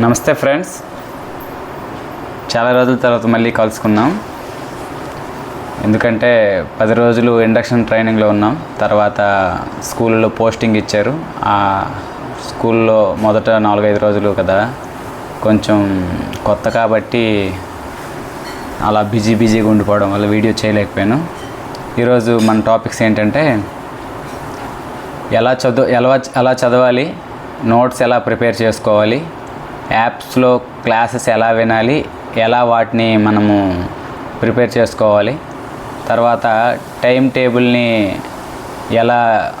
నమస్తే ఫ్రెండ్స్. చాలా రోజుల తర్వాత మళ్ళీ కలుసుకున్నాం ఎందుకంటే పది రోజులు ఇండక్షన్ ట్రైనింగ్లో ఉన్నాం. తర్వాత స్కూల్లో పోస్టింగ్ ఇచ్చారు. ఆ స్కూల్లో మొదట నాలుగైదు రోజులు కదా. కొంచెం కొత్త కాబట్టి అలా బిజీ బిజీగా ఉండిపోవడం వల్ల వీడియో చేయలేకపోయాను. ఈరోజు మన టాపిక్స్ ఏంటంటే ఎలా చదువు ఎలా ఎలా చదవాలి నోట్స్ ఎలా ప్రిపేర్ చేసుకోవాలి యాప్స్లో క్లాసెస్ ఎలా వినాలి ఎలా వాటిని మనము ప్రిపేర్ చేసుకోవాలి తర్వాత టైం టేబుల్ని ఎలా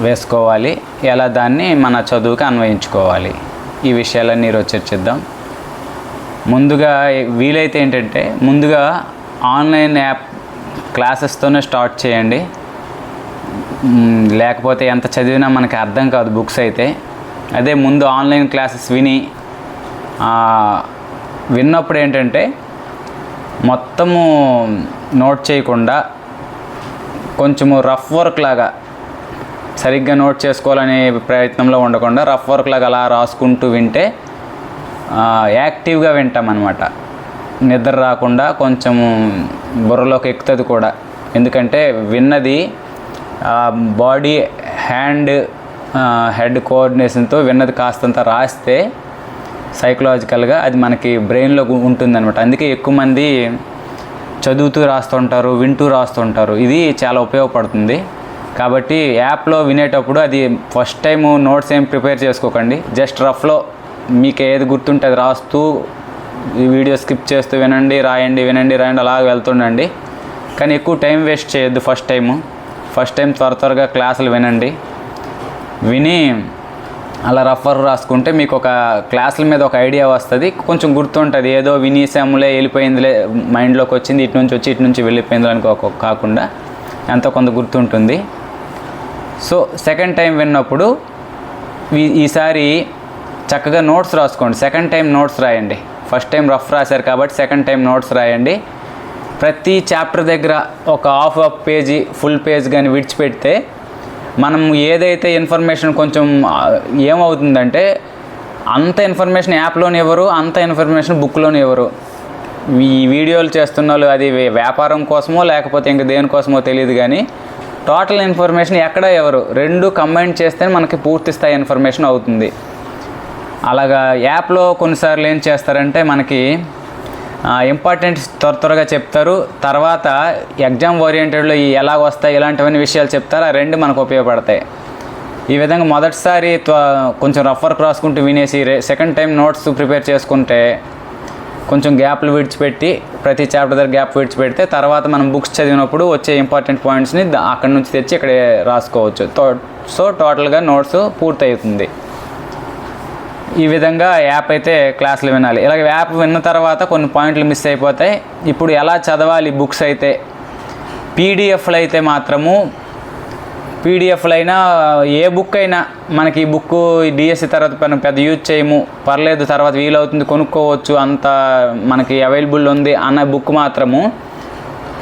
వేసుకోవాలి ఎలా దాన్ని మన చదువుకి అన్వయించుకోవాలి. ఈ విషయాలన్నీ ఈరోజు చర్చిద్దాం. ముందుగా వీలైతే ఏంటంటే ముందుగా ఆన్లైన్ యాప్ క్లాసెస్తోనే స్టార్ట్ చేయండి. లేకపోతే ఎంత చదివినా మనకి అర్థం కాదు బుక్స్ అయితే. అదే ముందు ఆన్లైన్ క్లాసెస్ విని విన్నప్పుడు ఏంటంటే మొత్తము నోట్ చేయకుండా కొంచెము రఫ్ వర్క్ లాగా సరిగ్గా నోట్ చేసుకోవాలనే ప్రయత్నంలో ఉండకుండా రఫ్ వర్క్ లాగా అలా రాసుకుంటూ వింటే యాక్టివ్గా వింటాం అనమాట నిద్ర రాకుండా కొంచెం బుర్రలోకి ఎక్కుతుంది కూడా. ఎందుకంటే విన్నది బాడీ హ్యాండ్ హెడ్ కోఆర్డినేషన్తో విన్నది కాస్తంత రాస్తే సైకలాజికల్గా అది మనకి బ్రెయిన్లో ఉంటుందన్నమాట. అందుకే ఎక్కువ మంది చదువుతూ రాస్తుంటారు వింటూ రాస్తుంటారు. ఇది చాలా ఉపయోగపడుతుంది. కాబట్టి యాప్లో వినేటప్పుడు అది ఫస్ట్ టైం నోట్స్ ఏం ప్రిపేర్ చేసుకోకండి. జస్ట్ రఫ్లో మీకు ఏది గుర్తుంటే అది రాస్తూ ఈ వీడియో స్కిప్ చేస్తూ వినండి రాయండి వినండి రాయండి అలా వెళ్తుండండి. కానీ ఎక్కువ టైం వేస్ట్ చేయొద్దు ఫస్ట్ టైము. ఫస్ట్ టైం త్వర త్వరగా క్లాసులు వినండి. విని అలా రఫర్ రాసుకుంటే మీకు ఒక క్లాసుల మీద ఒక ఐడియా వస్తుంది. కొంచెం గుర్తుంటుంది. ఏదో వినీసాములే వెళ్ళిపోయిందిలే మైండ్లోకి వచ్చింది ఇటు నుంచి వచ్చి ఇటు నుంచి వెళ్ళిపోయింది అనుకో కాకుండా ఎంతో కొంత గుర్తుంటుంది. సో సెకండ్ టైం విన్నప్పుడు ఈసారి చక్కగా నోట్స్ రాసుకోండి. సెకండ్ టైం నోట్స్ రాయండి. ఫస్ట్ టైం రఫ్ రాశారు కాబట్టి సెకండ్ టైం నోట్స్ రాయండి. ప్రతి చాప్టర్ దగ్గర ఒక half half page full page కానీ విడిచిపెడితే మనం ఏదైతే ఇన్ఫర్మేషన్ కొంచెం ఏమవుతుందంటే అంత ఇన్ఫర్మేషన్ యాప్లోని ఇవ్వరు అంత ఇన్ఫర్మేషన్ బుక్లోని ఇవ్వరు ఈ వీడియోలు చేస్తున్న వాళ్ళు అది వ్యాపారం కోసమో లేకపోతే ఇంక దేనికోసమో తెలియదు కానీ టోటల్ ఇన్ఫర్మేషన్ ఎక్కడ ఎవరు? రెండు కంబైన్ చేస్తే మనకి పూర్తి స్థాయి ఇన్ఫర్మేషన్ అవుతుంది. అలాగా యాప్లో కొన్నిసార్లు ఏం చేస్తారంటే మనకి ఇంపార్టెంట్ త్వర త్వరగా చెప్తారు. తర్వాత ఎగ్జామ్ ఓరియంటెడ్లో ఈ ఎలా వస్తాయి ఇలాంటివన్నీ విషయాలు చెప్తారు. ఆ రెండు మనకు ఉపయోగపడతాయి. ఈ విధంగా మొదటిసారి త్వ- కొంచెం రఫర్ రాసుకుంటూ వినేసి సెకండ్ టైం నోట్స్ ప్రిపేర్ చేసుకుంటే కొంచెం గ్యాప్లు విడిచిపెట్టి ప్రతి చాప్టర్ దగ్గర గ్యాప్ విడిచిపెడితే తర్వాత మనం బుక్స్ చదివినప్పుడు వచ్చే ఇంపార్టెంట్ పాయింట్స్ని అక్కడి నుంచి తెచ్చి ఇక్కడే రాసుకోవచ్చు. సో టోటల్గా నోట్స్ పూర్తవుతుంది. ఈ విధంగా యాప్ అయితే క్లాసులు వినాలి. ఇలాగ యాప్ విన్న తర్వాత కొన్ని పాయింట్లు మిస్ అయిపోతాయి. ఇప్పుడు ఎలా చదవాలి బుక్స్ అయితే? పీడిఎఫ్లు అయితే మాత్రము పీడిఎఫ్లు అయినా ఏ బుక్ అయినా మనకి ఈ బుక్ డిఎస్సి తర్వాత మనం పెద్ద యూజ్ చేయము. పర్లేదు తర్వాత వీలవుతుంది కొనుక్కోవచ్చు. అంత మనకి అవైలబుల్ ఉంది అన్న బుక్ మాత్రము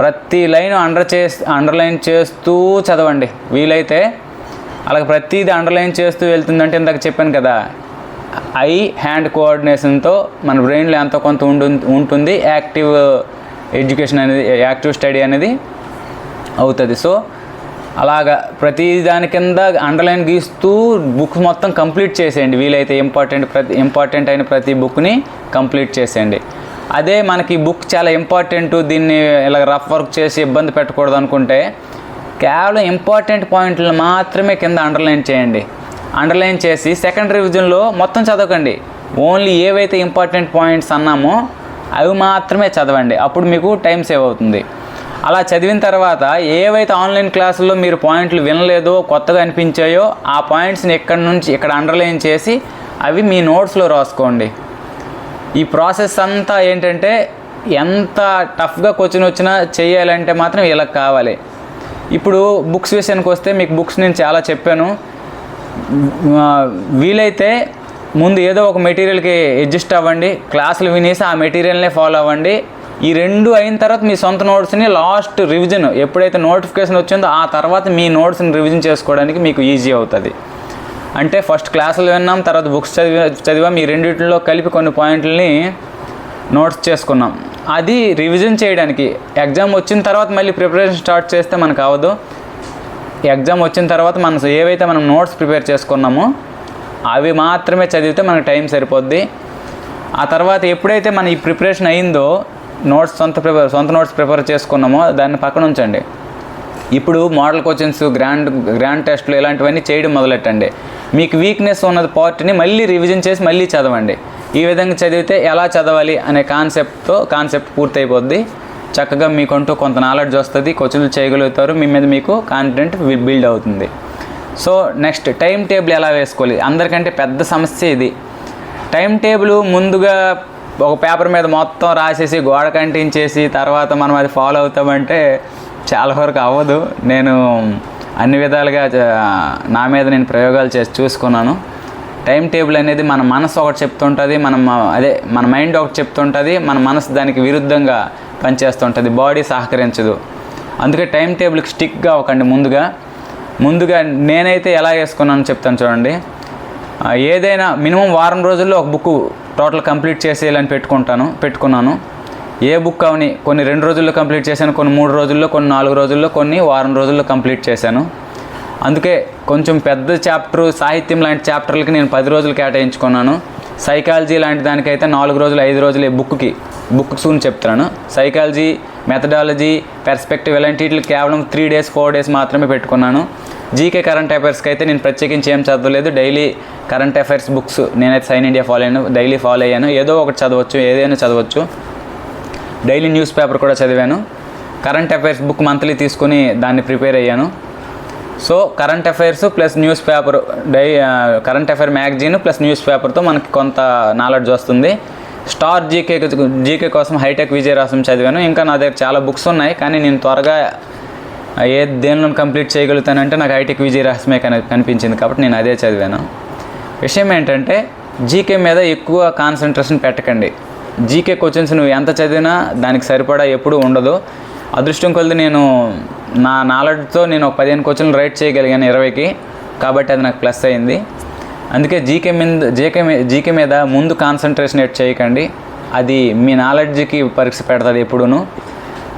ప్రతి లైన్ అండర్ చే అండర్లైన్ చేస్తూ చదవండి. వీలైతే అలాగే ప్రతిదీ అండర్లైన్ చేస్తూ వెళ్తుందంటే ఇందాక చెప్పాను కదా ఐ హ్యాండ్ కోఆర్డినేషన్తో మన బ్రెయిన్లో ఎంతో కొంత ఉండు ఉంటుంది. యాక్టివ్ ఎడ్యుకేషన్ అనేది యాక్టివ్ స్టడీ అనేది అవుతుంది. సో అలాగా ప్రతి దాని కింద అండర్లైన్ గీస్తూ బుక్ మొత్తం కంప్లీట్ చేసేయండి. వీలైతే ఇంపార్టెంట్ ప్రతి ఇంపార్టెంట్ అయిన ప్రతి బుక్ని కంప్లీట్ చేసేయండి. అదే మనకి బుక్ చాలా ఇంపార్టెంట్ దీన్ని ఇలా రఫ్ వర్క్ చేసి ఇబ్బంది పెట్టకూడదు అనుకుంటే కేవలం ఇంపార్టెంట్ పాయింట్లు మాత్రమే కింద అండర్లైన్ చేయండి. అండర్లైన్ చేసి సెకండ్ రివిజన్లో మొత్తం చదవకండి. ఓన్లీ ఏవైతే ఇంపార్టెంట్ పాయింట్స్ అన్నామో అవి మాత్రమే చదవండి. అప్పుడు మీకు టైం సేవ్ అవుతుంది. అలా చదివిన తర్వాత ఏవైతే ఆన్లైన్ క్లాసుల్లో మీరు పాయింట్లు వినలేదో కొత్తగా అనిపించాయో ఆ పాయింట్స్ని ఇక్కడ నుంచి ఇక్కడ అండర్లైన్ చేసి అవి మీ నోట్స్లో రాసుకోండి. ఈ ప్రాసెస్ అంతా ఏంటంటే ఎంత టఫ్గా క్వశ్చన్ వచ్చినా చేయాలంటే మాత్రం ఇలా కావాలి. ఇప్పుడు బుక్స్ విషయానికి వస్తే మీకు బుక్స్ నేను చాలా చెప్పాను. వీలైతే ముందు ఏదో ఒక మెటీరియల్కి అడ్జస్ట్ అవ్వండి క్లాసులు వినేసి ఆ మెటీరియల్నే ఫాలో అవ్వండి. ఈ రెండు అయిన తర్వాత మీ సొంత నోట్స్ని లాస్ట్ రివిజన్ ఎప్పుడైతే నోటిఫికేషన్ వచ్చిందో ఆ తర్వాత మీ నోట్స్ని రివిజన్ చేసుకోవడానికి మీకు ఈజీ అవుతుంది. అంటే ఫస్ట్ క్లాసులు విన్నాం తర్వాత బుక్స్ చదివి చదివాం ఈ రెండింటిలో కలిపి కొన్ని పాయింట్లని నోట్స్ చేసుకున్నాం. అది రివిజన్ చేయడానికి ఎగ్జామ్ వచ్చిన తర్వాత మళ్ళీ ప్రిపరేషన్ స్టార్ట్ చేస్తే మనకు అవ్వదు ఎగ్జామ్ వచ్చిన తర్వాత మనం ఏవైతే మనం నోట్స్ ప్రిపేర్ చేసుకున్నామో అవి మాత్రమే చదివితే మనకు టైం సరిపోద్ది. ఆ తర్వాత ఎప్పుడైతే మన ఈ ప్రిపరేషన్ అయిందో నోట్స్ సొంత ప్రిపేర్ సొంత నోట్స్ ప్రిపేర్ చేసుకున్నామో దాన్ని పక్కన ఉంచండి. ఇప్పుడు మోడల్ క్వశ్చన్స్ గ్రాండ్ గ్రాండ్ టెస్ట్లు ఇలాంటివన్నీ చేయడం మొదలెట్టండి. మీకు వీక్నెస్ ఉన్నది పార్ట్ని మళ్ళీ రివిజన్ చేసి మళ్ళీ చదవండి. ఈ విధంగా చదివితే ఎలా చదవాలి అనే కాన్సెప్ట్తో కాన్సెప్ట్ పూర్తయిపోద్ది. చక్కగా మీకంటూ కొంత నాలెడ్జ్ వస్తుంది క్వశ్చన్లు చేయగలుగుతారు మీ మీద మీకు కాన్ఫిడెంట్ బిల్డ్ అవుతుంది. సో నెక్స్ట్ టైం టేబుల్ ఎలా వేసుకోవాలి? అందరికంటే పెద్ద సమస్య ఇది. టైం టేబుల్ ముందుగా ఒక పేపర్ మీద మొత్తం రాసేసి గోడ కంటించేసి తర్వాత మనం అది ఫాలో అవుతామంటే చాలా వరకు అవ్వదు. నేను అన్ని విధాలుగా నా మీద నేను ప్రయోగాలు చేసి చూసుకున్నాను. టైం టేబుల్ అనేది మన మనసు ఒకటి చెప్తుంటుంది మనం అదే మన మైండ్ ఒకటి చెప్తుంటుంది మన మనసు దానికి విరుద్ధంగా పనిచేస్తుంటుంది బాడీ సహకరించదు. అందుకే టైం టేబుల్కి స్టిక్గా అవ్వకండి ముందుగా. ముందుగా నేనైతే ఎలా వేసుకున్నానో చెప్తాను చూడండి. ఏదైనా మినిమం వారం రోజుల్లో ఒక బుక్ టోటల్ కంప్లీట్ చేసేయాలని పెట్టుకుంటాను పెట్టుకున్నాను. ఏ బుక్ అవని కొన్ని రెండు రోజుల్లో కంప్లీట్ చేశాను కొన్ని మూడు రోజుల్లో కొన్ని నాలుగు రోజుల్లో కొన్ని వారం రోజుల్లో కంప్లీట్ చేశాను. అందుకే కొంచెం పెద్ద చాప్టర్ సాహిత్యం లాంటి చాప్టర్లకి నేను పది రోజులు కేటాయించుకున్నాను. సైకాలజీ లాంటి దానికైతే నాలుగు రోజులు ఐదు రోజులు బుక్కి బుక్స్ గురించి చెప్తున్నాను. సైకాలజీ మెథడాలజీ పెర్స్పెక్టివ్ ఇలాంటి వీటికి కేవలం త్రీ డేస్ ఫోర్ డేస్ మాత్రమే పెట్టుకున్నాను. జీకే కరెంట్ అఫైర్స్కి అయితే నేను ప్రత్యేకించి ఏం చదవలేదు. డైలీ కరెంట్ అఫైర్స్ బుక్స్ నేనైతే సైన్ ఇండియా ఫాలో అయ్యాను. డైలీ ఫాలో అయ్యాను. ఏదో ఒకటి చదవచ్చు ఏదైనా చదవచ్చు. డైలీ న్యూస్ పేపర్ కూడా చదివాను. కరెంట్ అఫైర్స్ బుక్ మంత్లీ తీసుకుని దాన్ని ప్రిపేర్ అయ్యాను. So current affairs plus newspaper die current affair magazine plus news పేపర్తో మనకి కొంత నాలెడ్జ్ వస్తుంది. స్టార్ జీకే జీకే కోసం హైటెక్ విజయరాసం చదివాను. ఇంకా నా దగ్గర చాలా బుక్స్ ఉన్నాయి కానీ నేను త్వరగా ఏ దేనిలో కంప్లీట్ చేయగలుగుతానంటే నాకు హైటెక్ విజయరాసమే కని కనిపించింది కాబట్టి నేను అదే చదివాను. విషయం ఏంటంటే జీకే మీద ఎక్కువ కాన్సన్ట్రేషన్ పెట్టకండి. జీకే క్వశ్చన్స్ నువ్వు ఎంత చదివినా దానికి సరిపడా ఎప్పుడూ ఉండదు. అదృష్టం కొలది నేను నా నాలెడ్జ్తో నేను ఒక పదిహేను క్వశ్చన్లు రైట్ చేయగలిగాను ఇరవైకి కాబట్టి అది నాకు ప్లస్ అయింది. అందుకే జీకే మీద జీకే జీకే మీద ముందు కాన్సన్ట్రేషన్ ఎట్ చేయకండి. అది మీ నాలెడ్జ్కి పరీక్ష పెడుతుంది ఎప్పుడూను.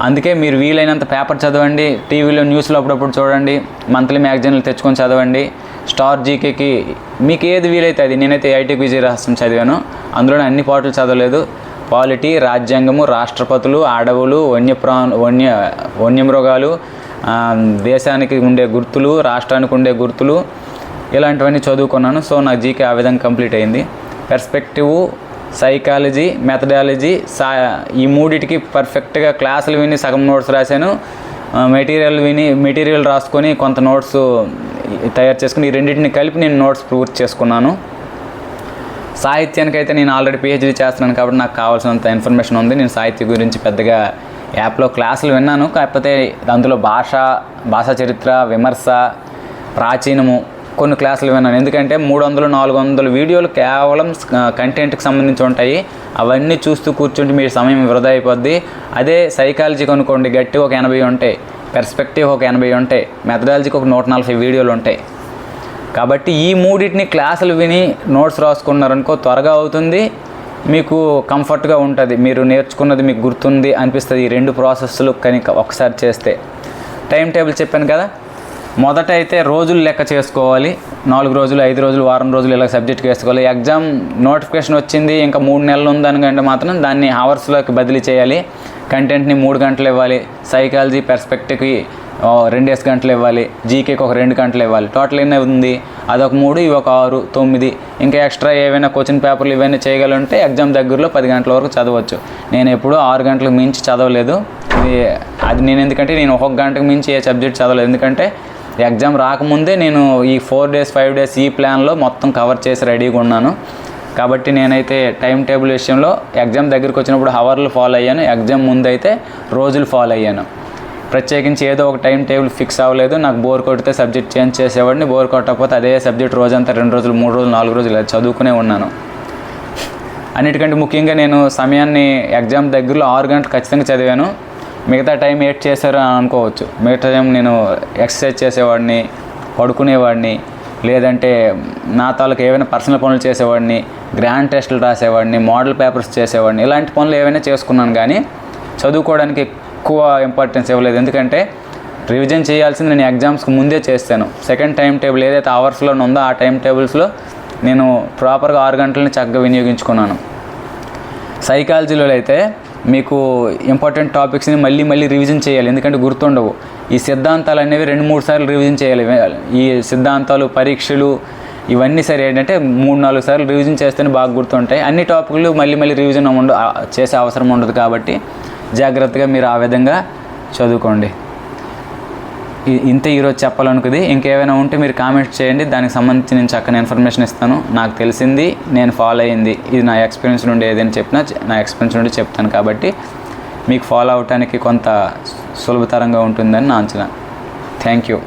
అందుకే మీరు వీలైనంత పేపర్ చదవండి టీవీలో న్యూస్లో అప్పుడప్పుడు చూడండి మంత్లీ మ్యాగజైన్లు తెచ్చుకొని చదవండి. స్టార్ జీకేకి మీకు ఏది వీలైతే అది. నేనైతే ఐటీ విజయ రహస్యం చదివాను. అందులో అన్ని పాటలు చదవలేదు. పాలిటీ రాజ్యాంగము రాష్ట్రపతులు అడవులు వన్యప్రా వన్య వన్యమృగాలు దేశానికి ఉండే గుర్తులు రాష్ట్రానికి ఉండే గుర్తులు ఇలాంటివన్నీ చదువుకున్నాను. సో నా జీకే ఆ విధంగా కంప్లీట్ అయింది. పెర్స్పెక్టివ్ సైకాలజీ మెథడాలజీ సా ఈ మూడిటికి పర్ఫెక్ట్గా క్లాసులు విని సగం నోట్స్ రాశాను. మెటీరియల్ విని మెటీరియల్ రాసుకొని కొంత నోట్స్ తయారు చేసుకుని ఈ రెండింటిని కలిపి నేను నోట్స్ పూర్తి చేసుకున్నాను. సాహిత్యానికైతే నేను ఆల్రెడీ పిహెచ్డీ చేస్తున్నాను కాబట్టి నాకు కావాల్సినంత ఇన్ఫర్మేషన్ ఉంది. నేను సాహిత్యం గురించి పెద్దగా యాప్లో క్లాసులు విన్నాను కాకపోతే అందులో భాష భాషా చరిత్ర విమర్శ ప్రాచీనము కొన్ని క్లాసులు విన్నాను. ఎందుకంటే మూడు వందలు నాలుగు వందల వీడియోలు కేవలం కంటెంట్కి సంబంధించి ఉంటాయి. అవన్నీ చూస్తూ కూర్చుంటే మీ సమయం వృధా అయిపోద్ది. అదే సైకాలజీకి అనుకోండి గట్టి ఒక ఎనభై ఉంటాయి పెర్స్పెక్టివ్ ఒక ఎనభై ఉంటాయి మెథడాలజీకి ఒక నూట నలభై వీడియోలు ఉంటాయి. కాబట్టి ఈ మూడింటిని క్లాసులు విని నోట్స్ రాసుకున్నారనుకో త్వరగా అవుతుంది. మీకు కంఫర్ట్గా ఉంటుంది. మీరు నేర్చుకున్నది మీకు గుర్తుంది అనిపిస్తుంది ఈ రెండు ప్రాసెస్లు కనుక ఒకసారి చేస్తే. టైం టేబుల్ చెప్పాను కదా? మొదట అయితే రోజులు లెక్క చేసుకోవాలి. నాలుగు రోజులు ఐదు రోజులు వారం రోజులు ఇలా సబ్జెక్ట్ వేసుకోవాలి. ఎగ్జామ్ నోటిఫికేషన్ వచ్చింది ఇంకా మూడు నెలలు ఉందనుకంటే మాత్రం దాన్ని అవర్స్లోకి బదిలీ చేయాలి. కంటెంట్ని మూడు గంటలు ఇవ్వాలి. సైకాలజీ పెర్స్పెక్టివ్కి రెండేసి గంటలు ఇవ్వాలి. జీకేకి ఒక రెండు గంటలు ఇవ్వాలి. టోటల్ ఎన్ని ఉంది? అదొక మూడు ఇవి ఒక ఆరు తొమ్మిది. ఇంకా ఎక్స్ట్రా ఏవైనా కోచింగ్ పేపర్లు ఇవన్నీ చేయగలంటే ఎగ్జామ్ దగ్గరలో పది గంటల వరకు చదవచ్చు. నేను ఎప్పుడూ ఆరు గంటలకు మించి చదవలేదు. అది నేను ఎందుకంటే నేను ఒక గంటకు మించి ఏ సబ్జెక్ట్ చదవలేదు. ఎందుకంటే ఎగ్జామ్ రాకముందే నేను ఈ ఫోర్ డేస్ ఫైవ్ డేస్ ఈ ప్లాన్లో మొత్తం కవర్ చేసి రెడీగా ఉన్నాను. కాబట్టి నేనైతే టైం టేబుల్ విషయంలో ఎగ్జామ్ దగ్గరికి వచ్చినప్పుడు హవర్లు ఫాలో అయ్యాను. ఎగ్జామ్ ముందైతే రోజులు ఫాలో అయ్యాను. ప్రత్యేకించి ఏదో ఒక టైం టేబుల్ ఫిక్స్ అవ్వలేదు. నాకు బోర్ కొడితే సబ్జెక్ట్ చేంజ్ చేసేవాడిని. బోర్ కొట్టకపోతే అదే సబ్జెక్ట్ రోజంతా రెండు రోజులు మూడు రోజులు నాలుగు రోజులు చదువుకునే ఉన్నాను. అన్నిటికంటే ముఖ్యంగా నేను సమయాన్ని ఎగ్జామ్ దగ్గరలో ఆరు గంటలు ఖచ్చితంగా చదివాను. మిగతా టైం ఏట్ చేశారు అని అనుకోవచ్చు. మిగతా టైం నేను ఎక్సర్సైజ్ చేసేవాడిని పడుకునేవాడిని లేదంటే నా తాలూకు ఏవైనా పర్సనల్ పనులు చేసేవాడిని గ్రాండ్ టెస్టులు రాసేవాడిని మోడల్ పేపర్స్ చేసేవాడిని. ఇలాంటి పనులు ఏవైనా చేసుకున్నాను కానీ చదువుకోవడానికి ఎక్కువ ఇంపార్టెన్స్ ఇవ్వలేదు. ఎందుకంటే రివిజన్ చేయాల్సింది నేను ఎగ్జామ్స్కి ముందే చేస్తాను. సెకండ్ టైం టేబుల్ ఏదైతే అవర్స్లో ఉందో ఆ టైం టేబుల్స్లో నేను ప్రాపర్గా ఆరు గంటలని చక్కగా వినియోగించుకున్నాను. సైకాలజీలో అయితే మీకు ఇంపార్టెంట్ టాపిక్స్ని మళ్ళీ మళ్ళీ రివిజన్ చేయాలి. ఎందుకంటే గుర్తుండవు ఈ సిద్ధాంతాలు అనేవి రెండు మూడు సార్లు రివిజన్ చేయాలి. ఈ సిద్ధాంతాలు పరీక్షలు ఇవన్నీ సరే ఏంటంటే మూడు నాలుగు సార్లు రివిజన్ చేస్తేనే బాగా గుర్తుంటాయి. అన్ని టాపిక్లు మళ్ళీ మళ్ళీ రివిజన్ ఉండ చేసే అవసరం ఉండదు కాబట్టి జాగ్రత్తగా మీరు ఆ విధంగా చదువుకోండి. ఇంత ఇంతే ఈరోజు చెప్పాలనుకుంది ఇంకేమైనా ఉంటే మీరు కామెంట్ చేయండి. దానికి సంబంధించి నేను చక్కని ఇన్ఫర్మేషన్ ఇస్తాను. నాకు తెలిసింది నేను ఫాలో అయింది ఇది నా ఎక్స్పీరియన్స్ నుండి ఏదైనా చెప్పినా నా ఎక్స్పీరియన్స్ నుండి చెప్తాను కాబట్టి మీకు ఫాలో అవటానికి కొంత సులభతరంగా ఉంటుందని నా అంచనా. Thank you.